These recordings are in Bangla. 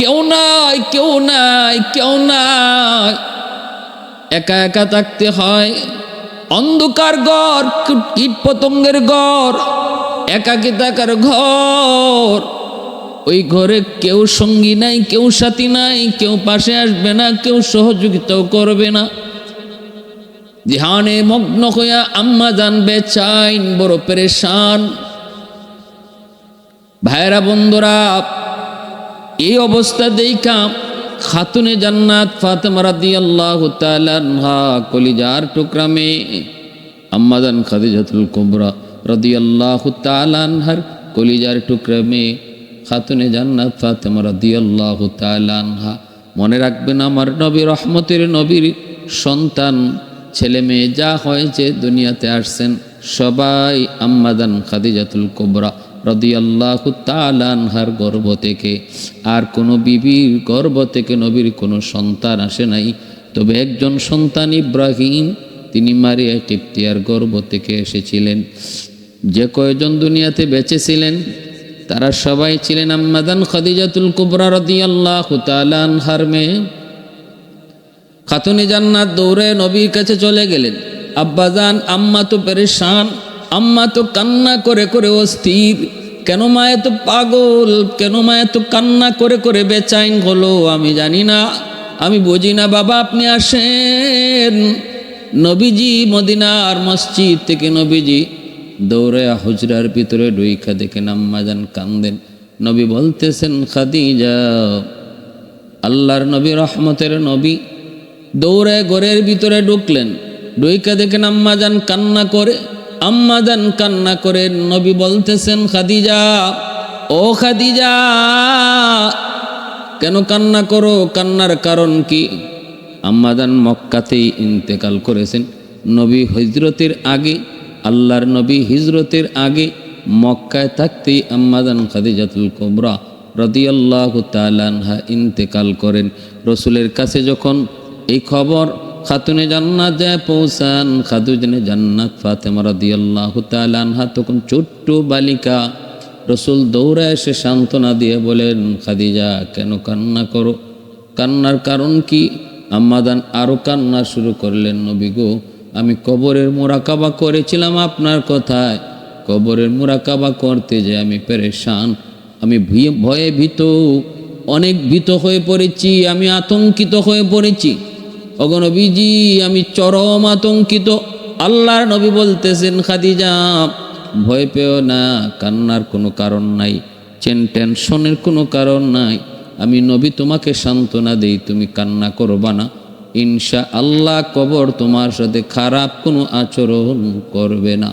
কেউ নাই কেউ নাই কেউ নাই। একা একা থাকতে হয়। অন্ধকার ঘর, কীট পতঙ্গের ঘর, একাকি থাকার ঘর। ওই ঘরে কেউ সঙ্গী নাই, কেউ সাথী নাই, কেউ পাশে আসবে না, কেউ সহযোগিতাও করবে না। ধ্যানে মগ্ন হইয়া আম্মা জানবে চাইন বড় পেরেশান। ভাইরা বন্ধুরা এই অবস্থা দেখা খাতুনে জান্নাত ফাতেমা রাদিয়াল্লাহু তাআলা কলিজার টুকরা মেয়ে আম্মাদান খাদিজাতুল কুবরা রাদিয়াল্লাহু তাআলা আনহার কলিজার টুকরা মেয়ে খাতুনে জান্নাত ফাতেমা রাদিয়াল্লাহু তাআলা আনহা। মনে রাখবেন আমার নবী রহমতের নবীর সন্তান, ছেলে মেয়ে যা হয়েছে দুনিয়াতে আসছেন সবাই আম্মাদান খাদিজাতুল কুবরা রদিয়াল্লাহু তালানহার গর্ভ থেকে। আর কোনো বিবির গর্ব থেকে নবীর কোনো সন্তান আসে নাই। তবে একজন সন্তান ইব্রাহিম, তিনি মারিয়া টিপ্তিয়ার গর্ভ থেকে এসেছিলেন। যে কয়জন দুনিয়াতে বেঁচেছিলেন, তারা সবাই ছিলেন আম্মাদান খাদিজাতুল কুবরা রদিয়াল্লাহু তালানহার মেয়ে। খাতুনি জান্নাত দৌড়ে নবীর কাছে চলে গেলেন। আব্বাজান, আম্মা তো পেরেশান, আম্মা তো কান্না করে করে অস্থির। কেন মা এত পাগল? কেন মা এত কান্না করে করে বেচাইন হলো? আমি জানি না, আমি বুঝি না। বাবা, আপনি আসেন। নবীজি মদিনার মসজিদ থেকে নবীজি দৌড়ে হুজরার ভিতরে ডুইখা দেখে নাম্মাজান কান্দেন। নবী বলতেছেন খাদি খাদিজা, আল্লাহর নবী, রহমতের নবী দৌড়ে ঘরের ভিতরে ঢুকলেন। ডুইকা দেখে নাম্মাজান কান্না করে আম্মা যান কান্না করে নবী বলতেছেন, খাদিজা, ও খাদিজা, কেন কান্না করো? কান্নার কারণ কি? আম্মা যান মক্কাতেই ইন্তেকাল করেছেন। নবী হিজরতের আগে, আল্লাহর নবী হিজরতের আগে মক্কায় থাকতেই আম্মাদান খাদিজাতুল কোবরা রদিয়াল্লাহ তালানহা ইন্তেকাল করেন। রসুলের কাছে যখন এই খবর খাতুনে জান্নাত যায় পৌঁছান। খাতুজনে জান্নাত ফাতেমা রদিয়াল্লাহ তালানহা তখন ছোট্ট বালিকা রসুল দৌড়ে এসে সান্ত্বনা দিয়ে বলেন, খাদিজা, কেন কান্না করো? কান্নার কারণ কি? আম্মাদান আরও কান্না শুরু করলেন, নবী গো, আমি কবরের মোরাকাবা করেছিলাম আপনার কথায়। কবরের মোরাকাবা করতে যে আমি পেরেশান। আমি ভয়ে ভীত, অনেক ভীত হয়ে পড়েছি, আমি আতঙ্কিত হয়ে পড়েছি। অগনবীজি আমি চরম আতঙ্কিত। আল্লাহর নবী বলতেছেন, খাদিজা, ভয় পেও না, কান্নার কোনো কারণ নাই, চেন টেনশনের কোনো কারণ নাই। আমি নবী তোমাকে সান্ত্বনা দেই, তুমি কান্না করবা না। ইনশা আল্লাহ কবর তোমার সাথে খারাপ কোনো আচরণ করবে না।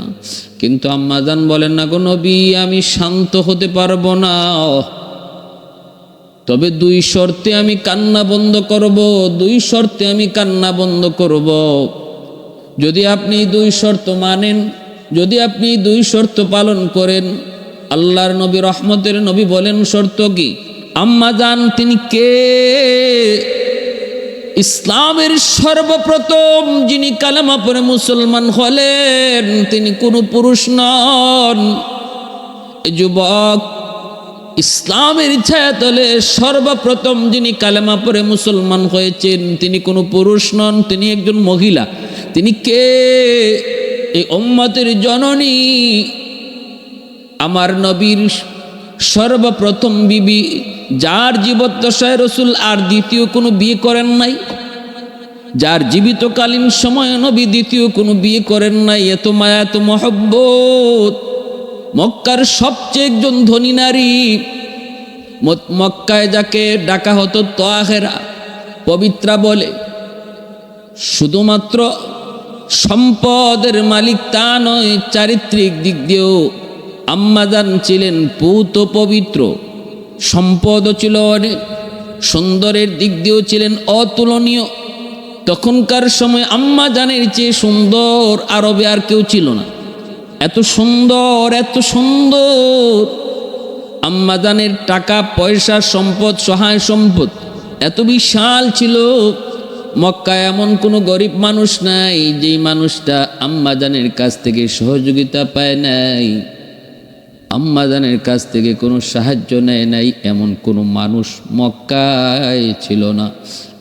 কিন্তু আম্মাজান বলেন, না গো নবী, আমি শান্ত হতে পারব না। তবে দুই শর্তে আমি কান্না বন্ধ করব, দুই শর্তে আমি কান্না বন্ধ করব। যদি আপনি দুই শর্ত মানেন, যদি আপনি দুই শর্ত পালন করেন, আল্লাহর নবী, রহমতের নবী বলেন শর্ত কি? আম্মা জান, তিনি কে? ইসলামের সর্বপ্রথম যিনি কালামা পরে মুসলমান হলেন, তিনি কোনো পুরুষ নন। যুবক ইসলামের ছায়াতলে সর্বপ্রথম যিনি কালেমা পরে মুসলমান হয়েছেন, তিনি কোনো পুরুষ নন, তিনি একজন মহিলা। তিনি কে? এই উম্মতের জননী। আমার নবীর সর্বপ্রথম বিবি, যার জীবদ্দশায় রসুল আর দ্বিতীয় কোনো বিয়ে করেন নাই। যার জীবিতকালীন সময়ে নবী দ্বিতীয় কোনো বিয়ে করেন নাই। এত মায়া, এত মহব্বত। মক্কার সবচেয়ে একজন ধনী নারী। মক্কায় যাকে ডাকা হতো তোয়াহেরা, পবিত্রা বলে, শুধুমাত্র সম্পদের মালিক তা নয়, চারিত্রিক দিক দিয়েও আম্মাজান ছিলেন পূত পবিত্র। সম্পদও ছিল অনেক, সুন্দরের দিক দিয়েও ছিলেন অতুলনীয়। তখনকার সময় আম্মাজানের চেয়ে সুন্দর আরবে আর কেউ ছিল না। এত সুন্দর এত সুন্দর। আম্মাজানের টাকা, পয়সা, সম্পদ, সহায় সম্পদ এত বিশাল ছিল। মক্কায় এমন কোনো গরিব মানুষ নাই যেই মানুষটা আম্মাজানের কাছ থেকে সহযোগিতা পায় নাই। আম্মাজানের কাছ থেকে কোনো সাহায্য নেয় নাই এমন কোনো মানুষ মক্কায় ছিল না।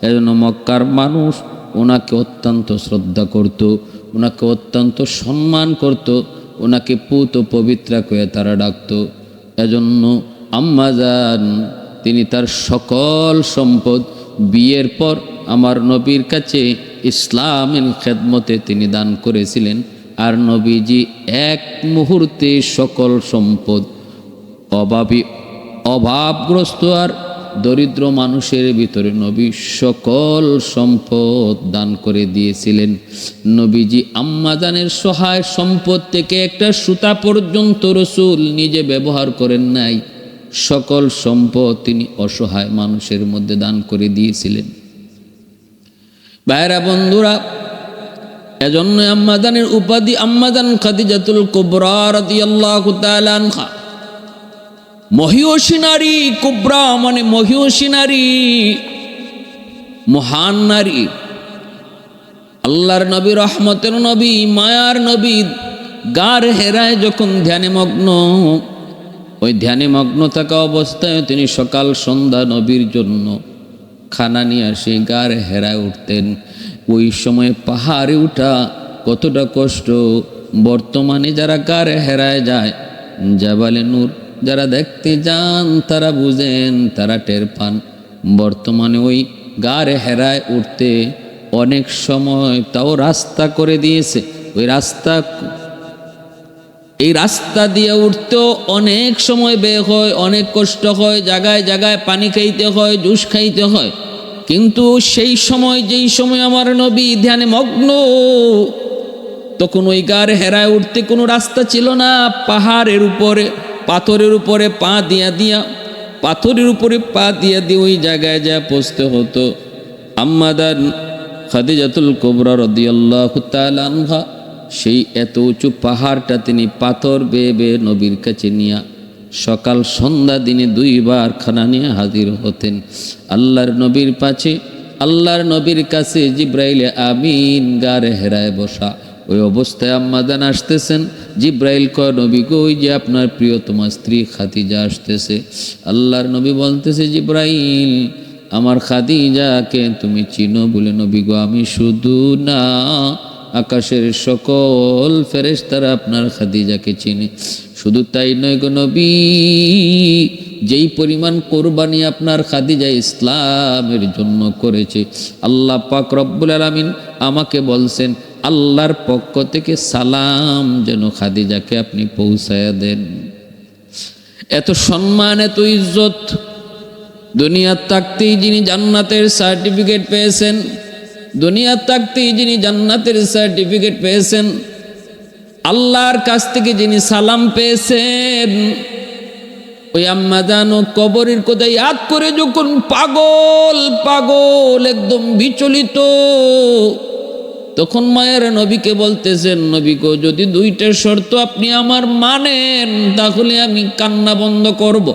এজন্য মক্কার মানুষ ওনাকে অত্যন্ত শ্রদ্ধা করত, ওনাকে অত্যন্ত সম্মান করত। ওনাকে পুত পবিত্রা করে তারা ডাকত। এজন্য আম্মাজান, তিনি তার সকল সম্পদ বিয়ের পর আমার নবীর কাছে ইসলামের খেদমতে তিনি দান করেছিলেন। আর নবীজি এক মুহূর্তে সকল সম্পদ অভাবী, অভাবগ্রস্ত আর দরিদ্র মানুষের ভিতরে নবী সকল সম্পদ দান করে দিয়েছিলেন। নবীজি আম্মাদানের সহায় সম্পদ থেকে একটা সুতা পর্যন্ত রসুল নিজে ব্যবহার করেন নাই। সকল সম্পদ তিনি অসহায় মানুষের মধ্যে দান করে দিয়েছিলেন। বাইরা বন্ধুরা এজন্য আম্মাদানের উপাধি আম্মাদান খাদিজাতুল কুবরা রাদিয়াল্লাহু তাআলা আনহা। মহিয়সী নারী, কুবরা মানে মহিয়সী নারী, মহান নারী। আল্লাহর নবী, রহমতের নবী, মায়ার নবী, গার হেরায় যখন ধ্যানে মগ্ন ওই ধ্যানে মগ্ন থাকা অবস্থায় তিনি সকাল সন্ধ্যা নবীর জন্য খানা নিয়ে আসে গার হেরায় উঠতেন। ওই সময় পাহাড়ে উঠা কতটা কষ্ট। বর্তমানে যারা গার হেরায় যায়, জাবালে নূর যারা দেখতে যান, তারা বুঝেন, তারা টের পান। বর্তমানে ওই গার হেরায় উঠতে অনেক সময় তাও রাস্তা করে দিয়েছে। ওই রাস্তা এই রাস্তা দিয়ে উঠতেও অনেক সময় ব্যয় হয়, অনেক কষ্ট হয়, জায়গায় জায়গায় পানি খাইতে হয়, জুস খাইতে হয়। কিন্তু সেই সময়, যেই সময় আমার নবী ধ্যানে মগ্ন, তখন ওই গার হেরায় উঠতে কোনো রাস্তা ছিল না। পাহাড়ের উপরে পাথরের উপরে পা দিয়া দিয়া, পাথরের উপরে পা দিয়া দিয়ে ওই জায়গায় যা পৌঁছতে হতো। আম্মাদান খাদিজাতুল কোবরা রদিয়াল্লাহ সেই এত উঁচু পাহাড়টা তিনি পাথর বেয়ে বেয়ে নবীর কাছে নিয়া সকাল সন্ধ্যা দিনে দুইবার খানা নিয়ে হাজির হতেন। আল্লাহর নবীর পাশে আল্লাহর নবীর কাছে জিব্রাইলে আমিন গারে হেরায় বসা। ওই অবস্থায় আম্মাদান আসতেছেন। জিব্রাইল কয়, নবী গো, ওই যে আপনার প্রিয়তমা স্ত্রী খাদিজা আসতেছে। আল্লাহর নবী বলতেছে, জিব্রাইল, আমার খাদিজাকে তুমি চিনো বলে, নবী গো, আমি শুধু না, আকাশের সকল ফেরেশতারা আপনার খাদিজাকে চিনে। শুধু তাই নয় গো নবী, যেই পরিমাণ কোরবানি আপনার খাদিজা ইসলামের জন্য করেছে, আল্লাহ পাক রব্বুল আলমিন আমাকে বলছেন আল্লাহর পক্ষ থেকে সালাম যেন খাদিজাকে আপনি পৌঁছায়া দেন। এত সম্মান, এত ইজ্জত দুনিয়ার থাকতেই যিনি জান্নাতের সার্টিফিকেট পেয়েছেন, দুনিয়ার থাকতেই যিনি জান্নাতের সার্টিফিকেট পেয়েছেন, আল্লাহর কাছ থেকে যিনি সালাম পেয়েছেন, ওই আম্মা জানো কবরের কোথায় ইয়াদ করে যখন পাগল পাগল, একদম বিচলিত তখন মায়ের নবীকে বলতেছেন, নবী গো, যদি দুইটা শর্ত আপনি আমার মানেন, তাহলে আমি কান্না বন্ধ করব।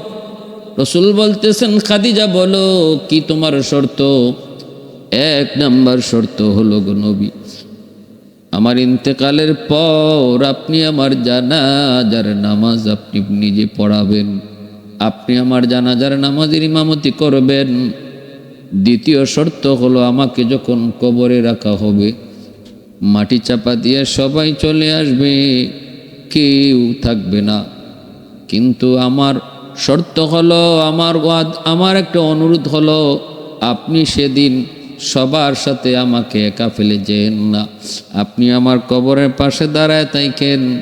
রসুল বলতেছেন, খাদিজা, বলো, কি তোমার শর্ত? এক নাম্বার শর্ত হলো গো নবী, আমার ইন্তেকালের পর আপনি আমার জানাজার নামাজ আপনি নিজে পড়াবেন। আপনি আমার জানাজার নামাজের ইমামতি করবেন। দ্বিতীয় শর্ত হলো আমাকে যখন কবরে রাখা হবে মাটি চাপা দিয়ে সবাই চলে আসবে। কেউ থাকবে না। কিন্তু আমার শর্ত হলো, আমার আমার একটা অনুরোধ হলো, আপনি সেদিন সবার সাথে আমাকে একা ফেলে যেন না। আপনি আমার কবরের পাশে দাঁড়ায় থাকেন।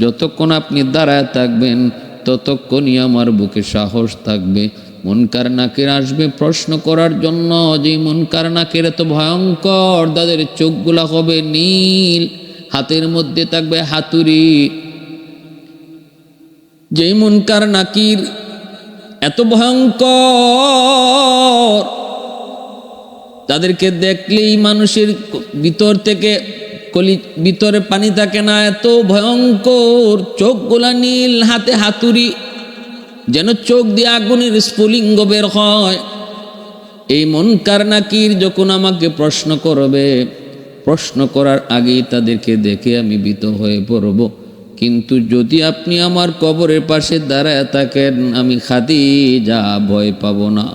যতক্ষণ আপনি দাঁড়ায় থাকবেন, ততক্ষণই আমার বুকে সাহস থাকবে। মনকার নাকের আসবে প্রশ্ন করার জন্য যে মনকার নাকের এত ভয়ঙ্কর, তাদের চোখগুলা হবে নীল, হাতের মধ্যে থাকবে হাতুড়ি। যেই মনকার নাকির এত ভয়ঙ্কর, তাদেরকে দেখলেই মানুষের ভিতর থেকে কলি, ভিতরে পানি থাকে না, এত ভয়ঙ্কর, চোখগুলা নীল, হাতে হাতুড়ি। যেন চোখ দিয়ে আগুনের স্ফুলিঙ্গ বের হয়। এই মন নাকির যখন আমাকে প্রশ্ন করবে, প্রশ্ন করার আগেই তাদেরকে দেখে আমি ভীত হয়ে পড়ব। কিন্তু যদি আপনি আমার কবরের পাশে দাঁড়ায় থাকেন, আমি খাদিজা ভয় পাব না।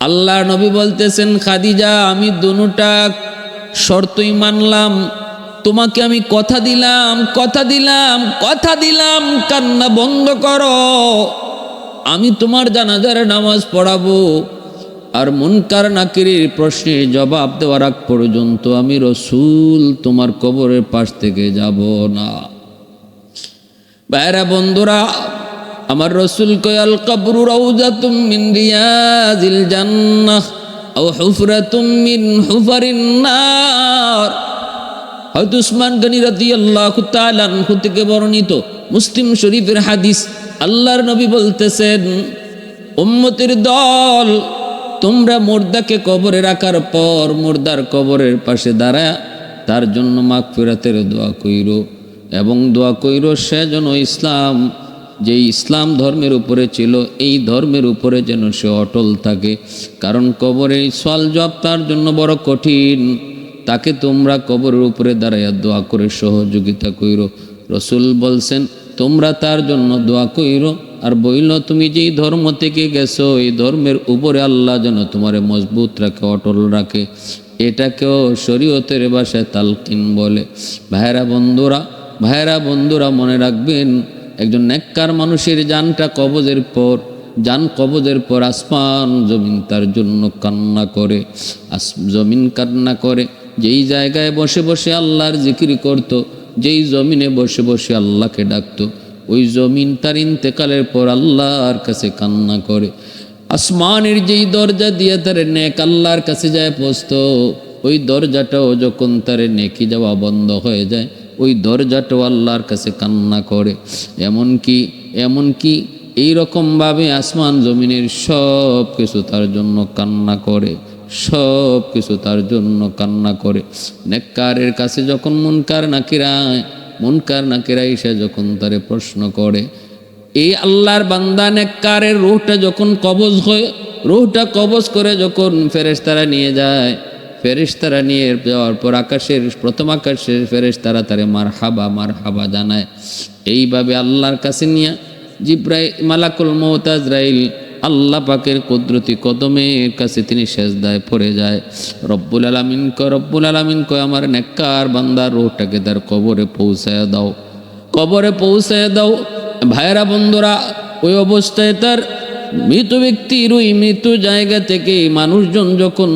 আল্লাহ নবী বলতেছেন, খাদিজা, আমি দুটা শর্তই মানলাম। তোমাকে আমি কথা দিলাম কথা দিলাম কথা দিলাম, কান্না বন্ধ করো। আমি তোমার জানাজার নামাজ পড়াবো। আর মুনকার নাকিরের প্রশ্নের জবাব দেওয়ার আগ পর্যন্ত আমি রসুল তোমার কবরের পাশ থেকে যাব না। বাইরা বন্ধুরা, আমার রসুল কয়াল কবরু রাউজাতুম মিন রিয়াজিল জান্নাহ আও হুফরাতুম মিন হুফারিন নার। হয়তো উসমান গনি রাদিয়াল্লাহু তাআলা আনহু থেকে বর্ণিত মুসলিম শরীফের হাদিস, আল্লাহর নবী বলতেছেন, উম্মতের দল, তোমরা মুর্দাকে কবরে রাখার পর মুর্দার কবরের পাশে দাঁড়ায় তার জন্য মাগফিরাতের দোয়া কইরো এবং দোয়া কইরো সে যেন ইসলাম যে ইসলাম ধর্মের উপরে ছিল, এই ধর্মের উপরে যেন সে অটল থাকে। কারণ কবরে সল জব তার জন্য বড় কঠিন। তাকে তোমরা কবরের উপরে দাঁড়াইয়া দোয়া করে সহযোগিতা কইরো। রসুল বলছেন, তোমরা তার জন্য দোয়া কইরো, আর বইল, তুমি যেই ধর্ম থেকে গেছো, এই ধর্মের উপরে আল্লাহ যেন তোমারে মজবুত রাখে, অটল রাখে। এটাকেও শরীয়তের ভাষায় তালকিন বলে। ভাইরা বন্ধুরা ভাইরা বন্ধুরা, মনে রাখবেন, একজন নেককার মানুষের জানটা কবজের পর যান কবজের পর আসমান জমিন তার জন্য কান্না করে, আস জমিন কান্না করে। যেই জায়গায় বসে বসে আল্লাহর জিকিরি করত, যেই জমিনে বসে বসে আল্লাহকে ডাকতো, ওই জমিন তার ইন্তেকালের পর আল্লাহর কাছে কান্না করে। আসমানের যেই দরজা দিয়ে তার নেক আল্লাহর কাছে যায় পোস্ত, ওই দরজাটাও যখন তার নেকি যাওয়া বন্ধ হয়ে যায়, ওই দরজাটাও আল্লাহর কাছে কান্না করে। এমনকি এমনকি এইরকমভাবে আসমান জমিনের সব কিছু তার জন্য কান্না করে। সব কিছু তার জন্য কান্না করে। নেককারের কাছে যখন মুনকার নাকিরায় মুনকার নাকিরা এসে যখন তারে প্রশ্ন করে, এই আল্লাহর বান্দা নেককারের রুহটা যখন কবজ হয়, রুহটা কবজ করে যখন ফেরেশতারা নিয়ে যায়, ফেরেশতারা নিয়ে যাওয়ার পর আকাশের, প্রথম আকাশের ফেরেশতারা তারে মার হাবা মার হাবা জানায়। এইভাবে আল্লাহর কাছে নিয়ে জিব্রাই মালাকুল মৌতাজরাইল আল্লাহ পাকের কুদরতি কদমের কাছে তিনি সেজদায় পড়ে যায়। রব্বুল আলমিন ক রব্বুল আলমিন কয়, আমার নেককার বান্দার রোহটাকে তার কবরে পৌঁছায় দাও। কবরে পৌঁছায় দাও। ভাইরা বন্ধুরা, ওই অবস্থায় তার মৃত ব্যক্তির ওই মৃত জায়গা থেকে মানুষজন যখন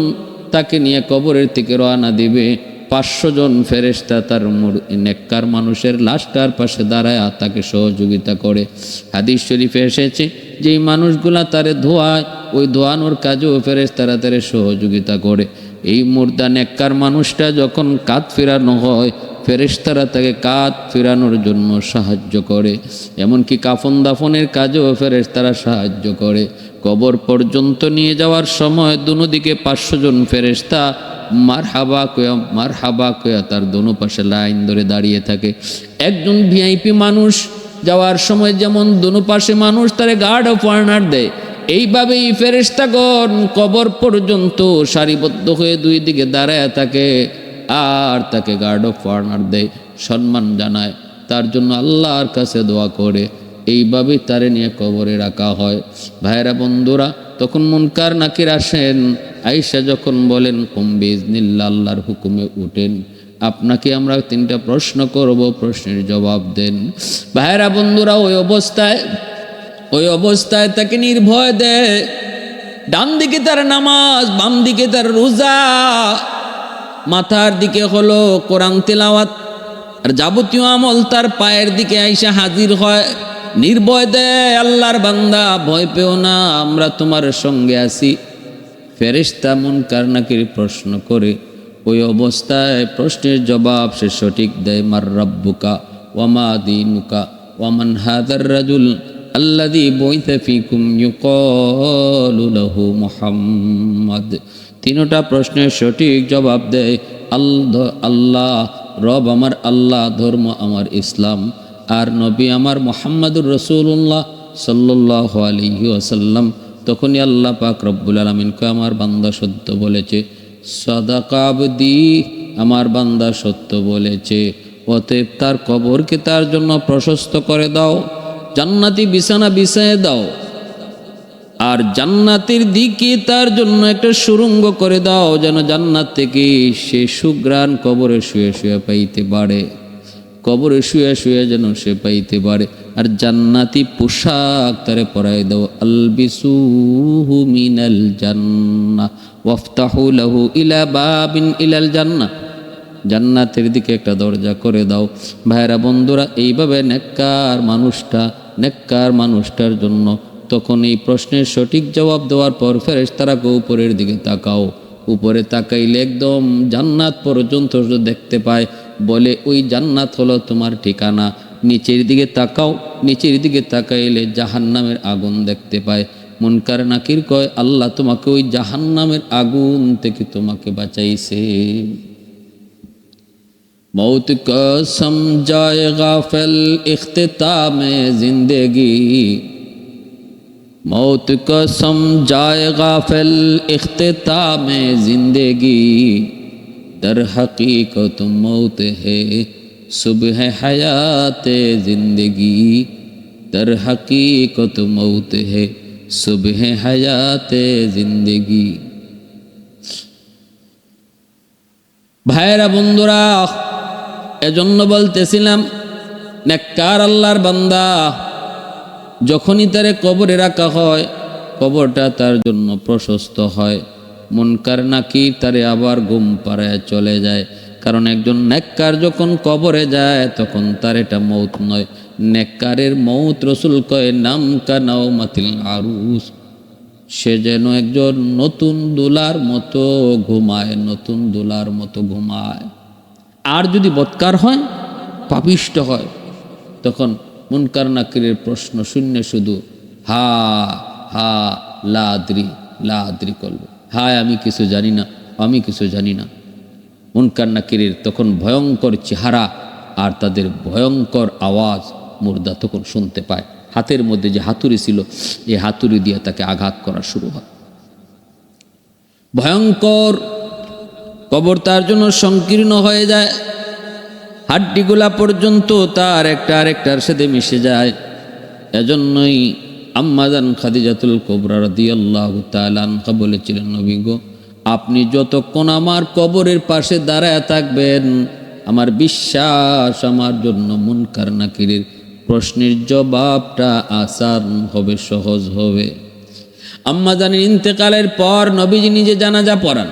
তাকে নিয়ে কবরের থেকে রওনা দিবে, পাঁচশো জন ফেরেস্তা তার নেককার মানুষের লাশটার পাশে দাঁড়ায় তাকে সহযোগিতা করে। হাদিস শরীফে এসেছে যেই মানুষগুলা তারে ধোয়ায় ওই ধোয়ানোর কাজেও ফেরেস্তারা তারে সহযোগিতা করে। এই মুর্দা নেককার মানুষটা যখন কাত ফেরানো হয়, ফেরেশতারা তাকে কাত ফেরানোর জন্য সাহায্য করে। এমনকি কাফন দাফনের কাজেও ফেরেশতারা সাহায্য করে। কবর পর্যন্ত নিয়ে যাওয়ার সময় দুদিকে পাঁচশো জন ফেরেশতা মার হাবা কয়া মার হাবা কয়া তার দোনো পাশে লাইন ধরে দাঁড়িয়ে থাকে। একজন ভিআইপি মানুষ যাওয়ার সময় যেমন দোনো পাশে মানুষ তারে গার্ড অফ অনার দেয়, এইভাবেই ফেরেশতাগণ কবর পর্যন্ত সারিবদ্ধ হয়ে দুই দিকে দাঁড়ায় থাকে আর তাকে গার্ড অফ অনার দেয়, সম্মান জানায়। তার জন্য আল্লাহর কাছে দোয়া করে। এইভাবেই তারে নিয়ে কবরে রাখা হয়। ভাইরা বন্ধুরা, তখন মুনকার নাকির আসেন আইসা যখন বলেন কম্বিজ নিল্লা আল্লাহর হুকুমে উঠেন। আপনাকে আমরা তিনটা প্রশ্ন করব, প্রশ্নের জবাব দেন। ভাইরা বন্ধুরা, ওই অবস্থায় ওই অবস্থায় তাকে নির্ভয় দেয়। ডান দিকে তার নামাজ বাম দিকে তার রোজা। মাথার দিকে হলো কোরআন তেলাওয়াত। আর যাবতীয় আমল তার পায়ের দিকে আইসা হাজির হয়। নির্ভয় দেয়, আল্লাহর বান্দা, ভয় পেও না, আমরা তোমার সঙ্গে আছি। ফেরেশতা মুনকার নাকির প্রশ্ন করে ওই অবস্থায় প্রশ্নের জবাব সে সঠিক দেয়, মার রব্বুকা ওয়ামা দিনুকা ওয়ামান হাদার রাজুল আল্লাদি বইতে ফিকুম মুহাম্মদ। তিনটা প্রশ্নের সঠিক জবাব দেয় আল্লাহ আল্লাহ, রব আমার আল্লাহ, ধর্ম আমার ইসলাম। আর নবী আমার মোহাম্মদুর রসুল্লাহ সাল্লাহ আলহি আসাল্লাম তখনই আল্লাহ পাক রব্বুল আলমিনকে আমার বান্দা সত্য বলেছে। সদাকাবদি আমার বান্দা সত্য বলেছে। অতএব তার কবরকে তার জন্য প্রশস্ত করে দাও, জান্নাতি বিছানা বিছায় দাও, আর জান্নাতের দিকে তার জন্য একটা সুরঙ্গ করে দাও, যেন জান্নাত থেকে সে সুগ্রাণ কবরে শুয়ে শুয়ে পাইতে পারে। কবরে শুয়ে শুয়ে যেন সে পাইতে পারে। আর জান্নাতি পোশাক তারে পরাই দাও, আলবিসুহু মিনাল জান্নাহ। ওয়াফতাহু লাহু ইলা বাবিন ইলাল জান্নাহ। জান্নাতের দিকে একটা দরজা করে দাও। ভাইরা বন্ধুরা, এইভাবে নেককার মানুষটা, নেককার মানুষটার জন্য তখন এই প্রশ্নের সঠিক জবাব দেওয়ার পর ফেরেস তারাকে উপরের দিকে তাকাও। উপরে তাকাইলে একদম জান্নাত পর্যন্ত দেখতে পায়। বলে, ওই জান্নাত হলো তোমার ঠিকানা। নিচের দিকে তাকাও, নিচের দিকে তাকাইলে জাহান্নামের আগুন দেখতে পায়। মনকার নাকির কয়, আল্লাহ তোমাকে ওই জাহান্নামের আগুন থেকে তোমাকে বাঁচাইছে। মৌত কসম জয় গাফল ইখতামে জিন্দেগি। মৌত কসম জয় গাফল ইখতামে জিন্দেগি। در حقیقت موت ہے صبح حیات زندگی در حقیقت موت ہے সুবহ হায়াতে জিন্দেগি। ভাইরা বন্ধুরা, এজন্য বলতেছিলাম, নেককার আল্লাহর বান্দা যখনই তারে কবরে রাখা হয়, কবরটা তার জন্য প্রশস্ত হয়। মনকার নাকি তারে আবার ঘুম পাড়ায় চলে যায়। কারণ একজন নেককার যখন কবরে যায়, তখন তার এটা মৌত নয়। নেককারের মৌত রসুল কয়, নাম কানাও মাতিল আরুস। সে যেন একজন নতুন দোলার মতো ঘুমায়, নতুন দোলার মতো ঘুমায়। আর যদি বৎকার হয়, পাপিষ্ট হয়, তখন মুনকার নাকিরের প্রশ্ন শূন্য শুধু, হা হা, লাদ্রি লাদ্রি করবে হায়, আমি কিছু জানি না, আমি কিছু জানি না। মুনকার নাকিরের তখন ভয়ঙ্কর চেহারা আর তাদের ভয়ঙ্কর আওয়াজ মুর্দা তখন শুনতে পায়। হাতের মধ্যে যে হাতুড়ি ছিল, এই হাতুড়ি দিয়ে তাকে আঘাত করা শুরু হয়। ভয়ঙ্কর কবর তার জন্য সংকীর্ণ হয়ে যায়। হাড্ডিগুলা পর্যন্ত তার একটা আরেকটার সাথে মিশে যায়। এজন্যই আম্মাজান খাদিজাতুল কোবরা রাদিয়াল্লাহু তাআলা আনহা বলেছিলেন, নবী গো, আপনি যতক্ষণ আমার কবরের পাশে দাঁড়ায় থাকবেন, আমার বিশ্বাস আমার জন্য মুনকার নাকিরের প্রশ্নের জবাবটা আসান হবে, সহজ হবে। আম্মা জানেন ইন্তেকালের পর নবীজি নিজে জানাজা পড়ান।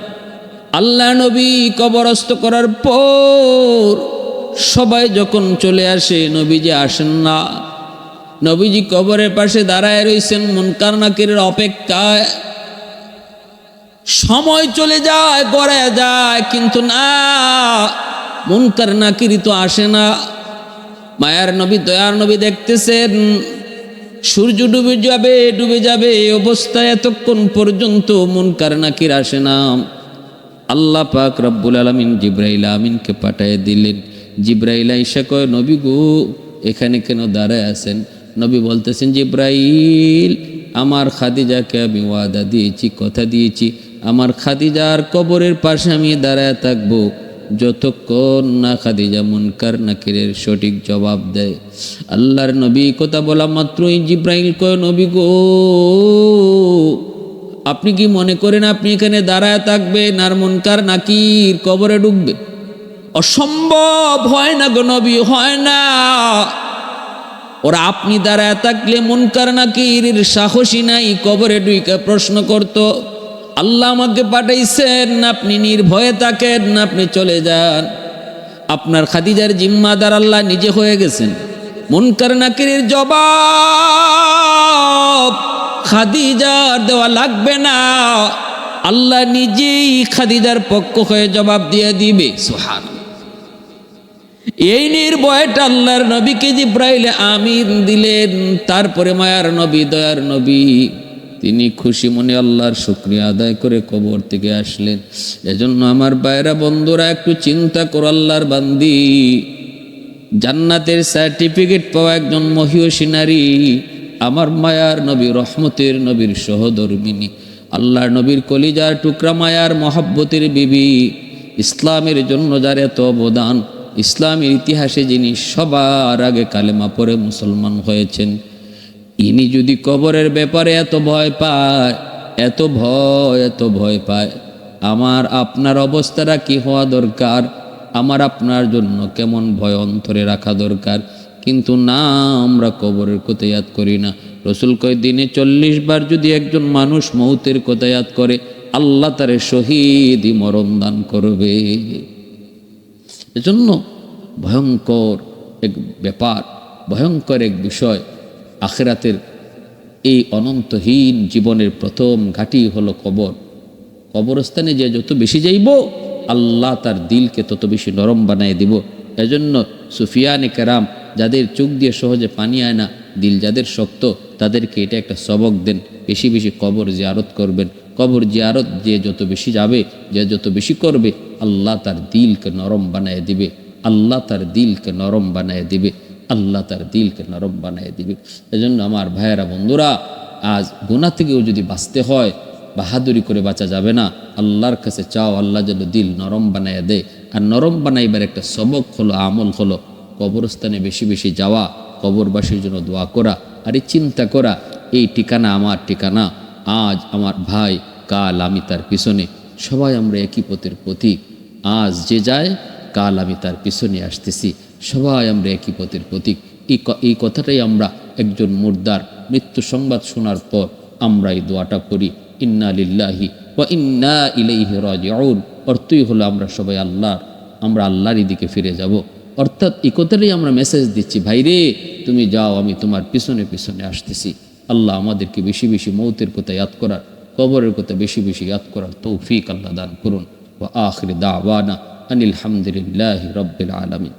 আল্লাহ নবী কবরস্থ করার পর সবাই যখন চলে আসে, নবীজি আসেন না। নবীজি কবরের পাশে দাঁড়ায় রয়েছেন মুনকার নাকিরের অপেক্ষায়। সময় চলে যায় গড়ে যায়, কিন্তু না, মুনকার নাকিরি তো আসে না। মায়ার নবী, দয়ার নবী দেখতেছেন। সূর্য ডুবে যাবে ডুবে যাবে অবস্থায় এতক্ষণ পর্যন্ত মন মুনকার নাকির আসে না। আল্লাহ পাক রব্বুল আলমিন জিব্রাইল আমিনকে পাঠিয়ে দিলেন। জিব্রাইল আইসা কয়, নবী গো, এখানে কেন দাঁড়ায় আছেন? নবী বলতেছেন, জিব্রাইল, আমার খাদিজাকে আমি ওয়াদা দিয়েছি, কথা দিয়েছি। আমার খাদিজার কবরের পাশে আমি দাঁড়ায় থাকব। যতক্ষণ না খাদিজা মুনকার নাকিরের সঠিক জবাব দেয়। আল্লাহর নবী কথা বলা মাত্রই জিব্রাইল কয়, নবী গো, আপনি কি মনে করেন আপনি এখানে দাঁড়ায় থাকবেন আর মুনকার নাকির কবরে ডুববে অসম্ভব হয় না গো নবী, হয় না। ওরা আপনি দাঁড়ায় থাকলে মুনকার নাকির সাহসী নাই, কবরে ডুইকে প্রশ্ন করতো আল্লাহ আমাকে পাঠাইছেন আপনি নির্ভয়ে থাকেন আপনি চলে যান। আপনার খাদিজার জিম্মাদার আল্লাহ নিজে হয়ে গেছেন। মুনকার নাকিরের জবাব, খাদিজার দেওয়া লাগবে না। আল্লাহ নিজেই খাদিজার পক্ষ হয়ে জবাব দিয়ে দিবে। সোহান এই নির্ভয়টা আল্লাহর নবীকে জিব্রাইলে আমিন দিলেন, তারপরে মায়ার নবী, দয়ার নবী। তিনি খুশি মনে আল্লাহর শুক্রিয়া আদায় করে কবর থেকে আসলেন। এজন্য আমার বাইরা বন্ধুরা, একটু চিন্তা করো আল্লাহর বান্দি। জান্নাতের সার্টিফিকেট পাওয়া একজন মহিষী নারী, আমার মায়ার নবী, রহমতের নবীর সহধর্মিনী। আল্লাহর নবীর কলিজার টুকরা মায়ার মহাব্বতের বিবি। ইসলামের জন্য যার এত অবদান, ইসলামের ইতিহাসে যিনি সবার আগে কালেমা পরে মুসলমান হয়েছেন। ইনি যদি কবরের ব্যাপারে এত ভয় পায়, এত ভয় এত ভয় পায়, আমার আপনার অবস্থাটা কি হওয়া দরকার? আমার আপনার জন্য কেমন ভয় অন্তরে রাখা দরকার? কিন্তু না, আমরা কবরের কথা ইয়াদ করি না। রসুল কয়, দিনে চল্লিশ বার যদি একজন মানুষ মৌতের কথা ইয়াদ করে, আল্লাহ তারে শহীদই মরণ দান করবে। এজন্য ভয়ঙ্কর এক ব্যাপার, ভয়ঙ্কর এক বিষয়। আখেরাতের এই অনন্তহীন জীবনের প্রথম ঘাঁটি হলো কবর। কবরস্থানে যে যত বেশি যাইব, আল্লাহ তার দিলকে তত বেশি নরম বানায় দিব। এজন্য সুফিয়ানে কেরাম যাদের চোখ দিয়ে সহজে পানি আয় না, দিল যাদের শক্ত, তাদেরকে এটা একটা সবক দেন। বেশি বেশি কবর জিয়ারত করবেন। কবর জিয়ারত যে যত বেশি যাবে, যে যত বেশি করবে, আল্লাহ তার দিলকে নরম বানায় দিবে। আল্লাহ তার দিলকে নরম বানায় দিবে। আল্লাহ তার দিলকে নরম বানায় দিবে। এজন্য আমার ভাইয়েরা, বন্ধুরা, আজ গুণা থেকেও যদি বাঁচতে হয়, বাহাদুরি করে বাঁচা যাবে না। আল্লাহর কাছে চাও, আল্লাহ যেন দিল নরম বানাইয়া দেয়। আর নরম বানাইবার একটা সবক হলো, আমল হলো, কবরস্থানে বেশি বেশি যাওয়া, কবরবাসীর জন্য দোয়া করা, আর এই চিন্তা করা, এই ঠিকানা আমার ঠিকানা, আজ আমার ভাই, কাল আমি তার পিছনে। সবাই আমরা একই পথের প্রতীক। আজ যে যায়, কাল আমি তার পিছনে আসতেছি। সবাই আমরা একই পথের প্রতীক। এই কথাটাই আমরা একজন মুর্দার মৃত্যু সংবাদ শোনার পর আমরা এই দোয়াটা করি, ইন্না লিল্লাহি ওয়া ইন্না ইলাইহি রাজিউন। অর্থই হলো আমরা সবাই আল্লাহর, আমরা আল্লাহরই দিকে ফিরে যাব। অর্থাৎ এই কথাটাই আমরা মেসেজ দিচ্ছি ভাইরে তুমি যাও, আমি তোমার পিছনে পিছনে আসতেছি। আল্লাহ আমাদেরকে বেশি বেশি মৌতের কথা ইয়াদ করার, কবরের কথা বেশি বেশি ইয়াদ করার তৌফিক আল্লাহ দান করুন। ওয়া আখির দাওয়ানা আনিল হামদুলিল্লাহি রাব্বিল আলামিন।